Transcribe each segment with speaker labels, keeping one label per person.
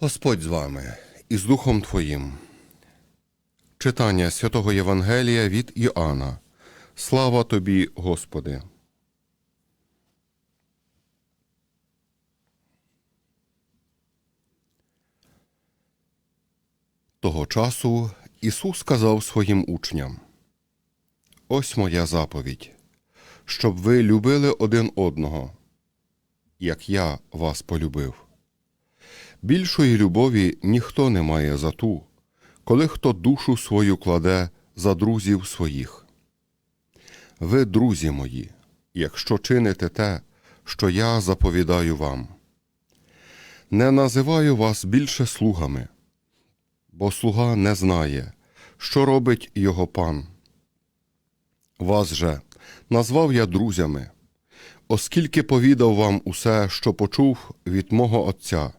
Speaker 1: Господь з вами і з Духом Твоїм. Читання святого Євангелія від Іоанна. Слава тобі, Господи. Того часу Ісус сказав своїм учням: Ось моя заповідь, щоб ви любили один одного, як я вас полюбив. Більшої любові ніхто не має за ту, коли хто душу свою кладе за друзів своїх. Ви, друзі мої, якщо чините те, що я заповідаю вам. Не називаю вас більше слугами, бо слуга не знає, що робить його пан. Вас же назвав я друзями, оскільки повідав вам усе, що почув від мого Отця.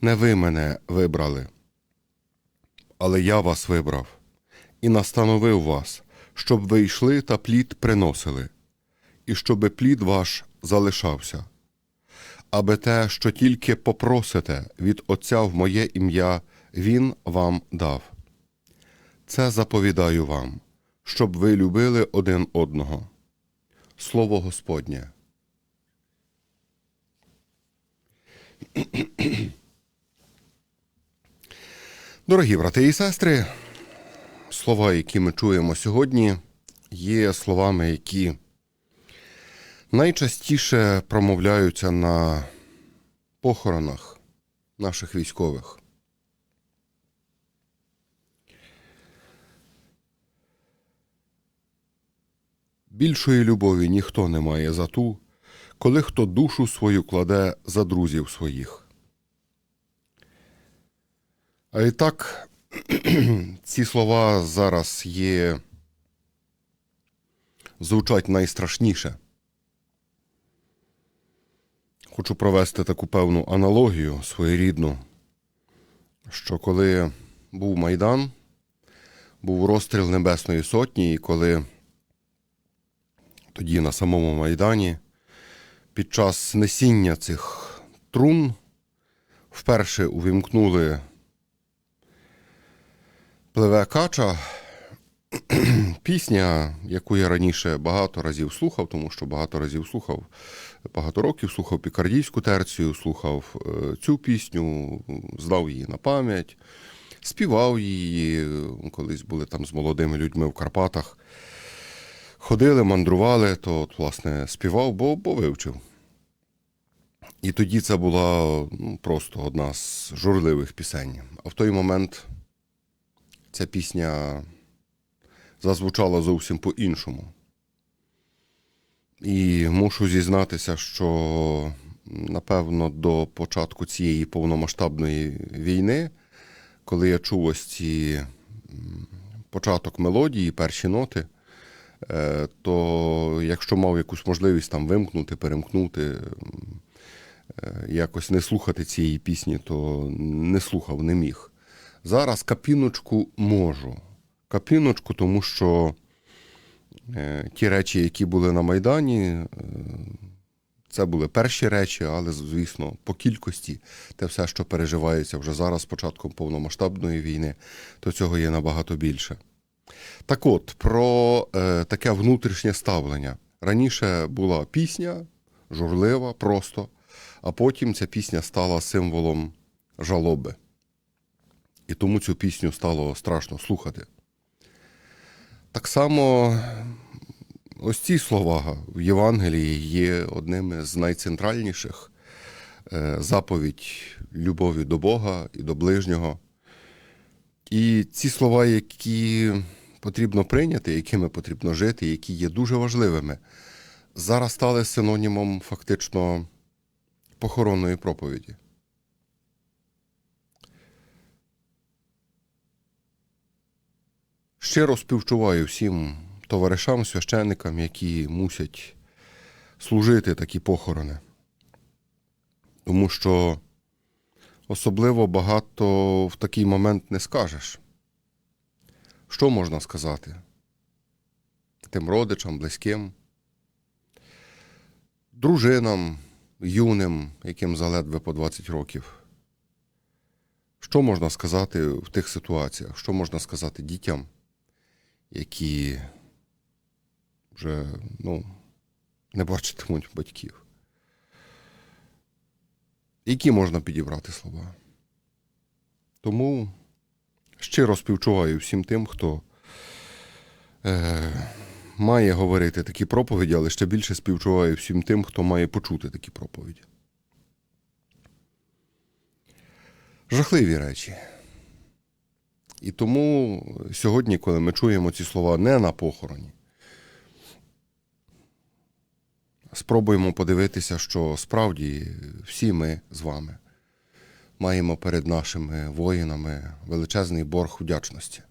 Speaker 1: Не ви мене вибрали, але я вас вибрав і настановив вас, щоб ви йшли та плід приносили, і щоби плід ваш залишався, аби те, що тільки попросите від Отця в моє ім'я, Він вам дав. Це заповідаю вам, щоб ви любили один одного. Слово Господнє. Дорогі брати і сестри, слова, які ми чуємо сьогодні, є словами, які найчастіше промовляються на похоронах наших військових. Більшої любові ніхто не має за ту, коли хто душу свою кладе за друзів своїх. А і так, ці слова зараз є звучать найстрашніше. Хочу провести таку певну аналогію своєрідну, що коли був Майдан, був розстріл Небесної Сотні, і коли тоді на самому Майдані під час несіння цих трун вперше увімкнули Пливе кача пісня, яку я раніше багато разів слухав, тому що багато разів слухав, багато років слухав пікардійську терцію, слухав е, цю пісню, знав її на пам'ять, співав її, колись були там з молодими людьми в Карпатах. Ходили, мандрували, то от, власне співав, бо, бо вивчив. І тоді це була ну, просто одна з журливих пісень. А в той момент ця пісня зазвучала зовсім по-іншому. І мушу зізнатися, що напевно до початку цієї повномасштабної війни, коли я чув ось ці початок мелодії, перші ноти, е, то якщо мав якусь можливість там вимкнути, перемкнути, е, якось не слухати цієї пісні, то не слухав, не міг. Зараз капіночку можу. Капіночку, тому що е, ті речі, які були на Майдані, е, це були перші речі, але, звісно, по кількості те все, що переживається вже зараз, початком повномасштабної війни, то цього є набагато більше. Так от, про е, таке внутрішнє ставлення. Раніше була пісня, журлива, просто, а потім ця пісня стала символом жалоби. І тому цю пісню стало страшно слухати. Так само ось ці слова в Євангелії є одними з найцентральніших е, заповідь любові до Бога і до ближнього. І ці слова, які потрібно прийняти, якими потрібно жити, які є дуже важливими, зараз стали синонімом фактично похоронної проповіді. Щиро співчуваю всім товаришам, священникам, які мусять служити такі похорони. Тому що особливо багато в такий момент не скажеш. Що можна сказати? Тим родичам, близьким, дружинам, юним, яким заледве по 20 років. Що можна сказати в тих ситуаціях? Що можна сказати дітям, які вже ну, не бачитимуть батьків? Які можна підібрати слова? Тому щиро співчуваю всім тим, хто е, має говорити такі проповіді, але ще більше співчуваю всім тим, хто має почути такі проповіді. Жахливі речі. І тому сьогодні, коли ми чуємо ці слова не на похороні, спробуємо подивитися, що справді всі ми з вами маємо перед нашими воїнами величезний борг вдячності.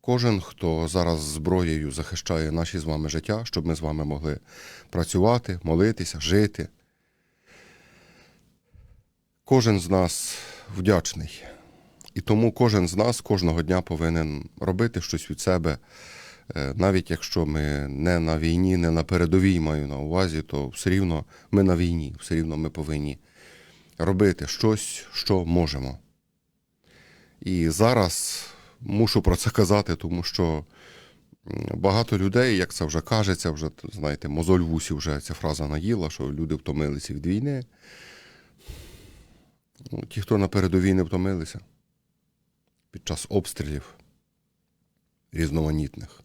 Speaker 1: Кожен, хто зараз зброєю захищає наші з вами життя, щоб ми з вами могли працювати, молитися, жити. Кожен з нас вдячний. І тому кожен з нас кожного дня повинен робити щось від себе, Е, навіть якщо ми не на війні, не на передовій маю на увазі, то все рівно ми на війні, все рівно ми повинні робити щось, що можемо. І зараз мушу про це казати, тому що багато людей, як це вже кажеться, вже знаєте, мозоль в усі вже ця фраза наїла, що люди втомилися від війни. Ну, ті, хто на передовій не втомилися під час обстрілів різноманітних.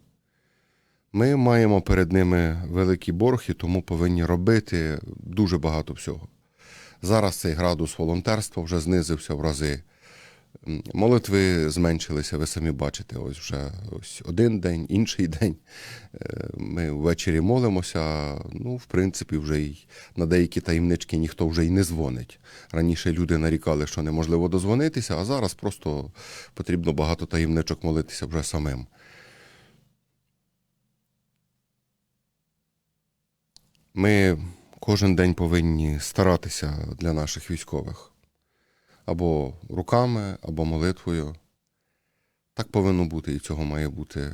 Speaker 1: Ми маємо перед ними великий борг тому повинні робити дуже багато всього. Зараз цей градус волонтерства вже знизився в рази. Молитви зменшилися, ви самі бачите, ось вже ось один день, інший день. Е, Ми ввечері молимося. Ну, в принципі, вже й на деякі таємнички ніхто вже й не дзвонить. Раніше люди нарікали, що неможливо дозвонитися, а зараз просто потрібно багато таємничок молитися вже самим. Ми кожен день повинні старатися для наших військових або руками, або молитвою. Так повинно бути, і цього має бути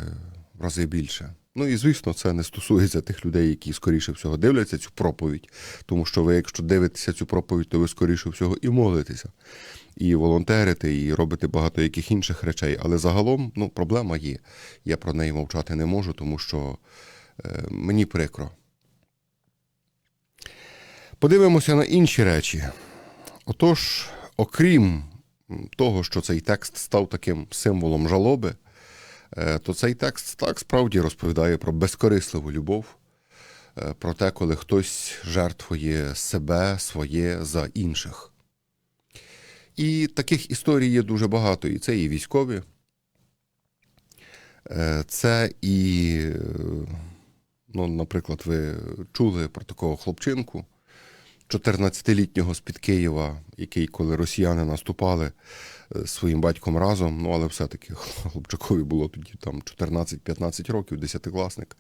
Speaker 1: в рази більше. Ну і звісно, це не стосується тих людей, які скоріше всього дивляться цю проповідь, тому що ви, якщо дивитеся цю проповідь, то ви скоріше всього і молитеся, і волонтерите, і робите багато яких інших речей. Але загалом ну, проблема є. Я про неї мовчати не можу, тому що е, мені прикро. Подивимося на інші речі. Отож, окрім того, що цей текст став таким символом жалоби, е, то цей текст так справді розповідає про безкорисливу любов, е, про те, коли хтось жертвує себе, своє за інших. І таких історій є дуже багато. І це і військові, е, це і, ну, наприклад, ви чули про такого хлопчинку. 14-літнього з-під Києва, який, коли росіяни наступали е, з своїм батьком разом, ну але все-таки хлопчакові було тоді там 14-15 років, десятикласник,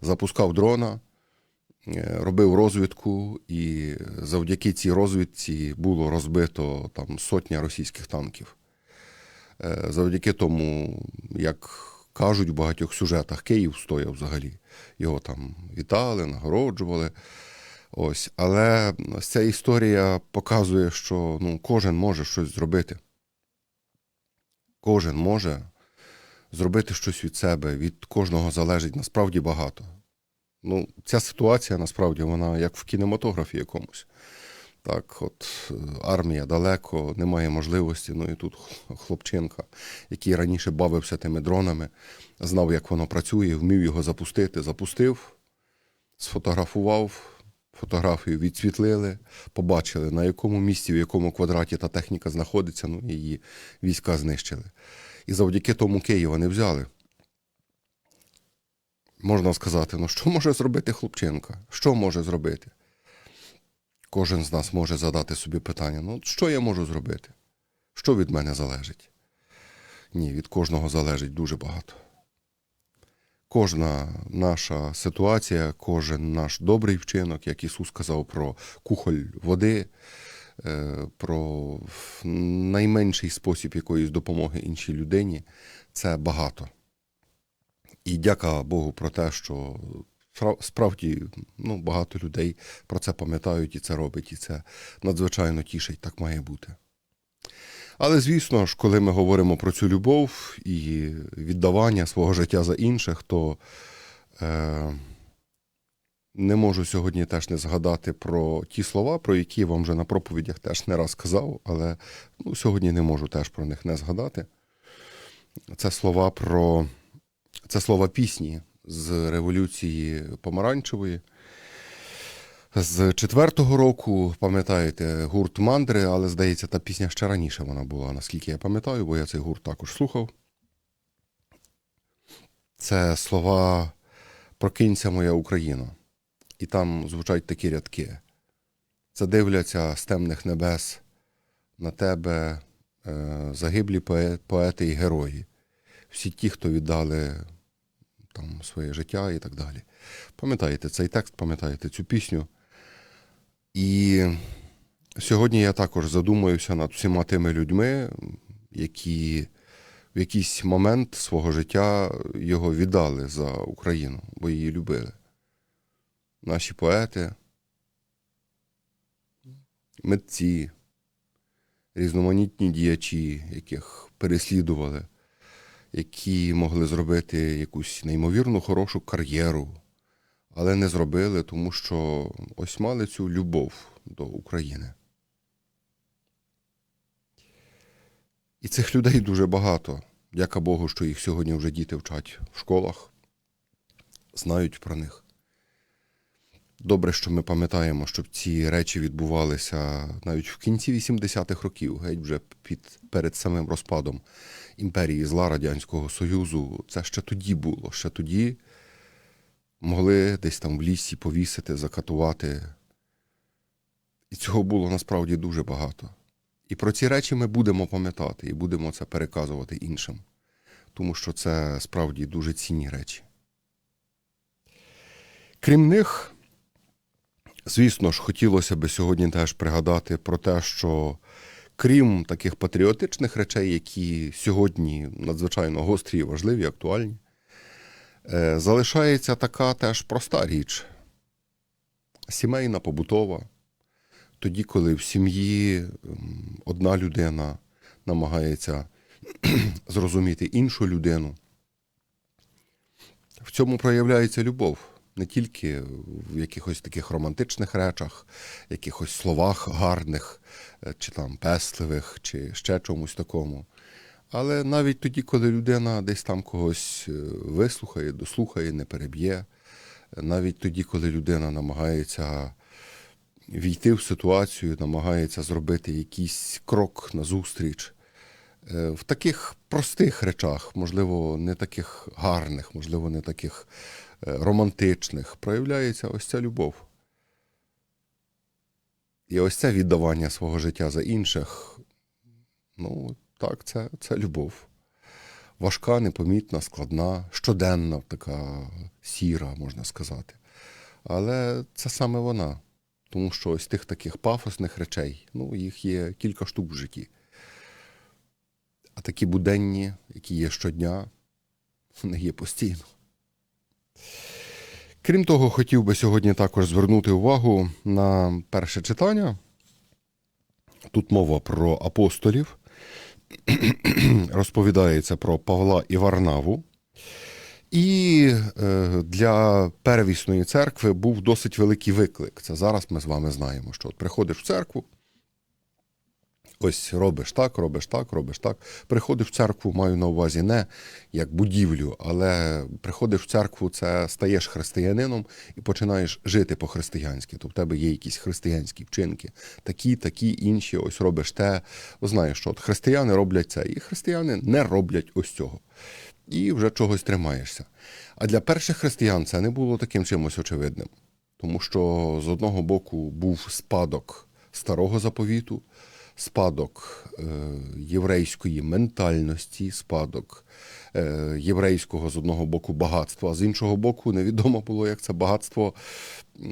Speaker 1: запускав дрона, е, робив розвідку, і завдяки цій розвідці було розбито там сотня російських танків. Е, Завдяки тому, як кажуть в багатьох сюжетах, Київ стояв взагалі. Його там вітали, нагороджували. Ось, але ця історія показує, що ну, кожен може щось зробити. Кожен може зробити щось від себе, від кожного залежить насправді багато. Ну, ця ситуація насправді вона як в кінематографі якомусь. Так, от армія далеко, немає можливості. Ну і тут хлопчинка, який раніше бавився тими дронами, знав, як воно працює, вмів його запустити, запустив, сфотографував, фотографію відсвітлили, побачили, на якому місці, в якому квадраті та техніка знаходиться, ну і її війська знищили. І завдяки тому Києва не взяли. Можна сказати, ну що може зробити хлопчинка? Що може зробити? Кожен з нас може задати собі питання: ну, що я можу зробити? Що від мене залежить? Ні, від кожного залежить дуже багато. Кожна наша ситуація, кожен наш добрий вчинок, як Ісус сказав про кухоль води, е, про найменший спосіб якоїсь допомоги іншій людині, це багато. І дяка Богу про те, що справді ну, багато людей про це пам'ятають і це робить, і це надзвичайно тішить, так має бути. Але звісно ж, коли ми говоримо про цю любов і віддавання свого життя за інших, то е, не можу сьогодні теж не згадати про ті слова, про які я вам вже на проповідях теж не раз казав, але ну, сьогодні не можу теж про них не згадати. Це слова про це слова пісні з революції помаранчевої. З четвертого року, пам'ятаєте, гурт мандри, але здається, та пісня ще раніше вона була, наскільки я пам'ятаю, бо я цей гурт також слухав. Це слова Прокинься моя Україна. І там звучать такі рядки. Задивляться з темних небес на тебе е, загиблі поети і герої. Всі ті, хто віддали там своє життя і так далі. Пам'ятаєте цей текст, пам'ятаєте цю пісню. І сьогодні я також задумуюся над всіма тими людьми, які в якийсь момент свого життя його віддали за Україну, бо її любили. Наші поети, митці, різноманітні діячі, яких переслідували, які могли зробити якусь неймовірно хорошу кар'єру, але не зробили, тому що ось мали цю любов до України. І цих людей дуже багато. Дяка Богу, що їх сьогодні вже діти вчать в школах, знають про них. Добре, що ми пам'ятаємо, щоб ці речі відбувалися навіть в кінці 80-х років, геть вже під, перед самим розпадом імперії зла Радянського Союзу. Це ще тоді було. Ще тоді могли десь там в лісі повісити, закатувати. І цього було насправді дуже багато. І про ці речі ми будемо пам'ятати і будемо це переказувати іншим, тому що це справді дуже цінні речі. Крім них, звісно ж, хотілося би сьогодні теж пригадати про те, що крім таких патріотичних речей, які сьогодні надзвичайно гострі, важливі, актуальні, залишається така теж проста річ сімейна, побутова тоді, коли в сім'ї одна людина намагається зрозуміти іншу людину, в цьому проявляється любов. Не тільки в якихось таких романтичних речах, якихось словах гарних, е, чи там песливих, чи ще чомусь такому. Але навіть тоді, коли людина десь там когось е, вислухає, дослухає, не переб'є, навіть тоді, коли людина намагається війти в ситуацію, намагається зробити якийсь крок назустріч. Е, В таких простих речах, можливо, не таких гарних, можливо, не таких е, романтичних, проявляється ось ця любов. І ось це віддавання свого життя за інших. Ну, так, це, це любов. Важка, непомітна, складна, щоденна, така сіра, можна сказати. Але це саме вона. Тому що ось тих таких пафосних речей, ну, їх є кілька штук в житті. А такі буденні, які є щодня, вони є постійно. Крім того, хотів би сьогодні також звернути увагу на перше читання. Тут мова про апостолів. Розповідається про Павла і Варнаву. І е, для первісної церкви був досить великий виклик. Це зараз ми з вами знаємо, що от приходиш в церкву, ось робиш так, робиш так, робиш так. Приходиш в церкву, маю на увазі не як будівлю, але приходиш в церкву, це стаєш християнином і починаєш жити по-християнськи. Тобто в тебе є якісь християнські вчинки, такі, такі, інші, ось робиш те. Знаєш, що от християни роблять це, і християни не роблять ось цього і вже чогось тримаєшся. А для перших християн це не було таким чимось очевидним, тому що з одного боку був спадок старого заповіту, спадок е, єврейської ментальності, спадок е, єврейського з одного боку багатства, а з іншого боку, невідомо було, як це багатство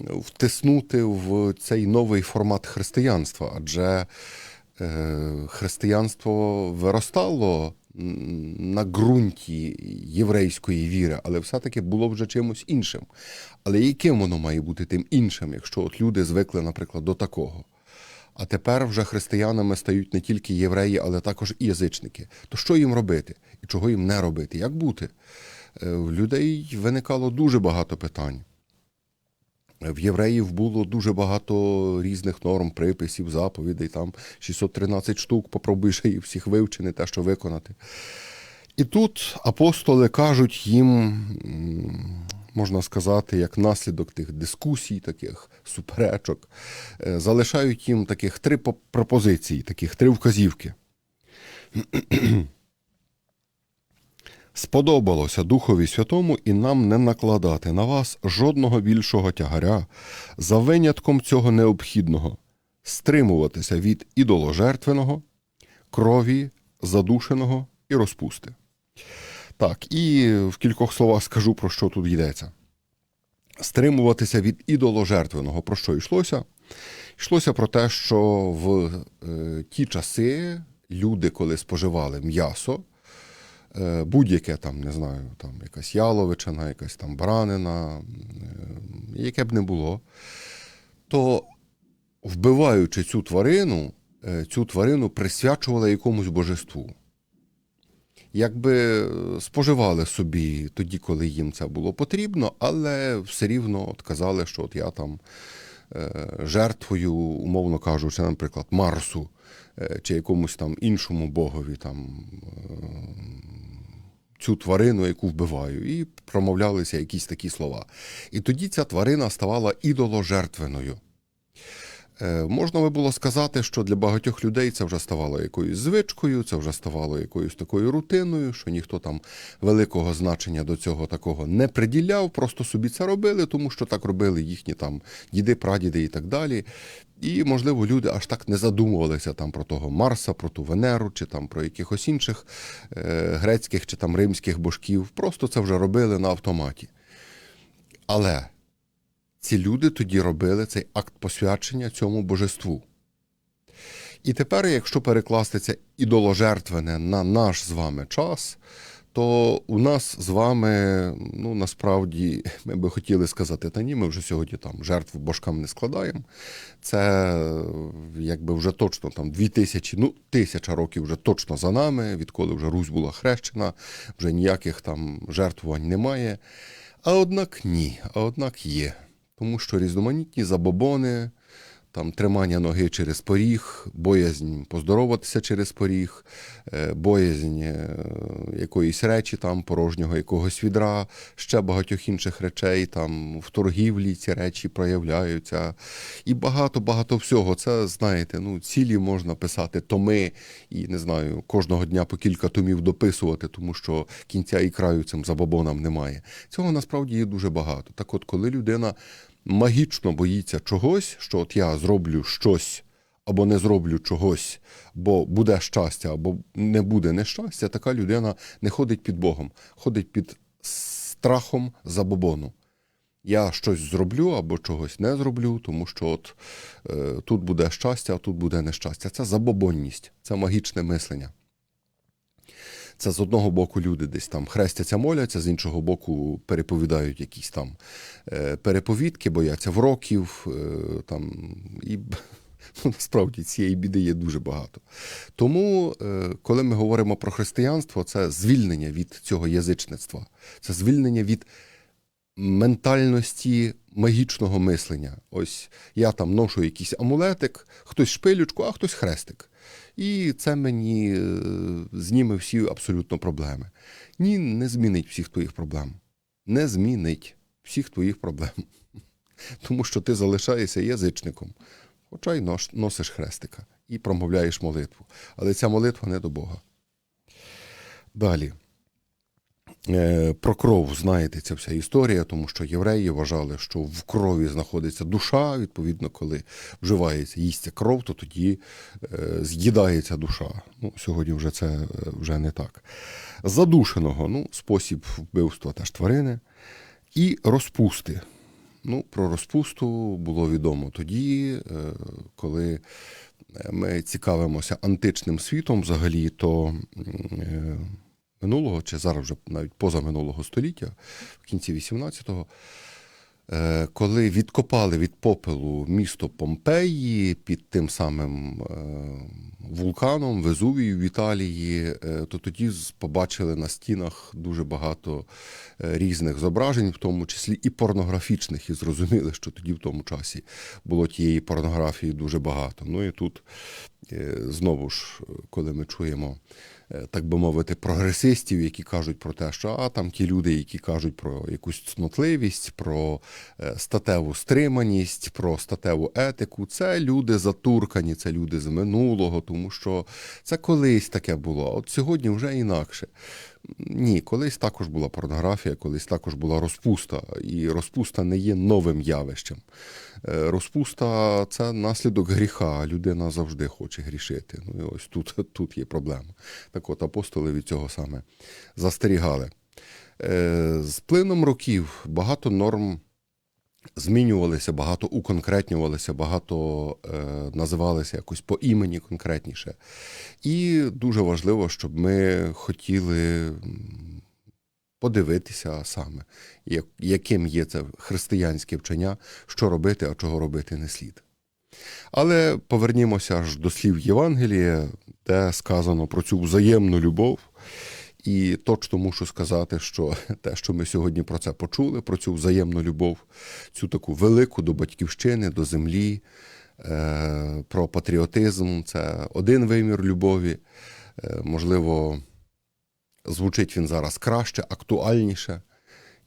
Speaker 1: втиснути в цей новий формат християнства, адже е, християнство виростало на ґрунті єврейської віри, але все-таки було вже чимось іншим. Але яким воно має бути тим іншим, якщо от люди звикли, наприклад, до такого? А тепер вже християнами стають не тільки євреї, але також і язичники. То що їм робити? І чого їм не робити? Як бути? Е, В людей виникало дуже багато питань. В євреїв було дуже багато різних норм, приписів, заповідей, там 613 штук, попробуй ще їх всіх вивчити, те, що виконати. І тут апостоли кажуть їм, можна сказати, як наслідок тих дискусій, таких суперечок, е, залишають їм таких три пропозиції, таких три вказівки. Сподобалося Духові Святому і нам не накладати на вас жодного більшого тягаря, за винятком цього необхідного стримуватися від ідоложертвеного, крові, задушеного і розпусти. Так, і в кількох словах скажу, про що тут йдеться. Стримуватися від ідоложертвеного. Про що йшлося? Йшлося про те, що в е, ті часи люди, коли споживали м'ясо, е, будь-яке там, не знаю, там якась яловичина, якась там баранина, е, яке б не було, то вбиваючи цю тварину, е, цю тварину присвячували якомусь божеству. Якби е, споживали собі тоді, коли їм це було потрібно, але все рівно казали, що от я там е, жертвою, умовно кажучи, наприклад, Марсу е, чи якомусь там іншому богові там цю тварину, яку вбиваю, і промовлялися якісь такі слова. І тоді ця тварина ставала ідоложертвеною. Е, Можна би було сказати, що для багатьох людей це вже ставало якоюсь звичкою, це вже ставало якоюсь такою рутиною, що ніхто там великого значення до цього такого не приділяв, просто собі це робили, тому що так робили їхні там діди, прадіди і так далі. І, можливо, люди аж так не задумувалися там про того Марса, про ту Венеру, чи там про якихось інших е, грецьких чи там римських божків. Просто це вже робили на автоматі. Але ці люди тоді робили цей акт посвячення цьому божеству. І тепер, якщо перекласти це ідоложертвене на наш з вами час, то у нас з вами, ну насправді, ми би хотіли сказати, та ні, ми вже сьогодні там жертву божкам не складаємо. Це якби вже точно там дві тисячі, ну тисяча років вже точно за нами, відколи вже Русь була хрещена, вже ніяких там жертвувань немає. А однак ні, а однак є. Тому що різноманітні забобони, там тримання ноги через поріг, боязнь поздороватися через поріг, е, боязнь е, якоїсь речі, там порожнього якогось відра, ще багатьох інших речей, там в торгівлі ці речі проявляються. І багато-багато всього. Це, знаєте, ну, цілі можна писати томи і не знаю, кожного дня по кілька томів дописувати, тому що кінця і краю цим забобонам немає. Цього насправді є дуже багато. Так от, коли людина магічно боїться чогось, що от я зроблю щось або не зроблю чогось, бо буде щастя, або не буде нещастя, така людина не ходить під Богом, ходить під страхом забобону. Я щось зроблю або чогось не зроблю, тому що от е, тут буде щастя, а тут буде нещастя. Це забобонність, це магічне мислення. Це з одного боку люди десь там хрестяться, моляться, з іншого боку переповідають якісь там е, переповідки, бояться вроків. Е, там, і ну, насправді цієї біди є дуже багато. Тому, е, коли ми говоримо про християнство, це звільнення від цього язичництва, це звільнення від ментальності магічного мислення. Ось я там ношу якийсь амулетик, хтось шпилючку, а хтось хрестик. І це мені е, зніме всі абсолютно проблеми. Ні, не змінить всіх твоїх проблем. Не змінить всіх твоїх проблем. Тому що ти залишаєшся язичником, хоча й носиш хрестика і промовляєш молитву. Але ця молитва не до Бога. Далі. Е, Про кров знаєте ця вся історія, тому що євреї вважали, що в крові знаходиться душа. Відповідно, коли вживається їсться кров, то тоді е, з'їдається душа. Ну, сьогодні вже це е, вже не так. Задушеного, ну, спосіб вбивства теж тварини, і розпусти. Ну, про розпусту було відомо тоді, коли ми цікавимося античним світом взагалі, то минулого, чи зараз вже навіть позаминулого століття, в кінці 18-го, Е, Коли відкопали від попелу місто Помпеї під тим самим е, вулканом Везувію в Італії, е, то тоді побачили на стінах дуже багато різних зображень, в тому числі і порнографічних, і зрозуміли, що тоді в тому часі було тієї порнографії дуже багато. Ну і тут знову ж, коли ми чуємо, так би мовити, прогресистів, які кажуть про те, що а там ті люди, які кажуть про якусь цнотливість, про е, статеву стриманість, про статеву етику, це люди затуркані, це люди з минулого, тому що це колись таке було. От сьогодні вже інакше. Ні, колись також була порнографія, колись також була розпуста. І розпуста не є новим явищем. Е, Розпуста це наслідок гріха. Людина завжди хоче грішити. Ну і ось тут, тут є проблема. Так от апостоли від цього саме застерігали. Е, З плином років багато норм змінювалися, багато уконкретнювалися, багато е, називалися якось по імені конкретніше. І дуже важливо, щоб ми хотіли подивитися саме, як- яким є це християнське вчення, що робити, а чого робити не слід. Але повернімося ж до слів Євангелія, де сказано про цю взаємну любов. І точно мушу сказати, що те, що ми сьогодні про це почули, про цю взаємну любов, цю таку велику до батьківщини, до землі, е, про патріотизм, це один вимір любові. Е, можливо, звучить він зараз краще, актуальніше.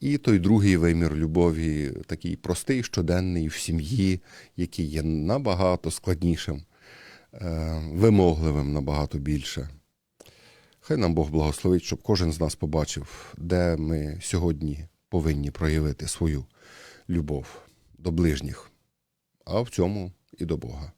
Speaker 1: І той другий вимір любові, такий простий, щоденний в сім'ї, який є набагато складнішим, е, вимогливим набагато більше. Хай нам Бог благословить, щоб кожен з нас побачив, де ми сьогодні повинні проявити свою любов до ближніх, а в цьому і до Бога.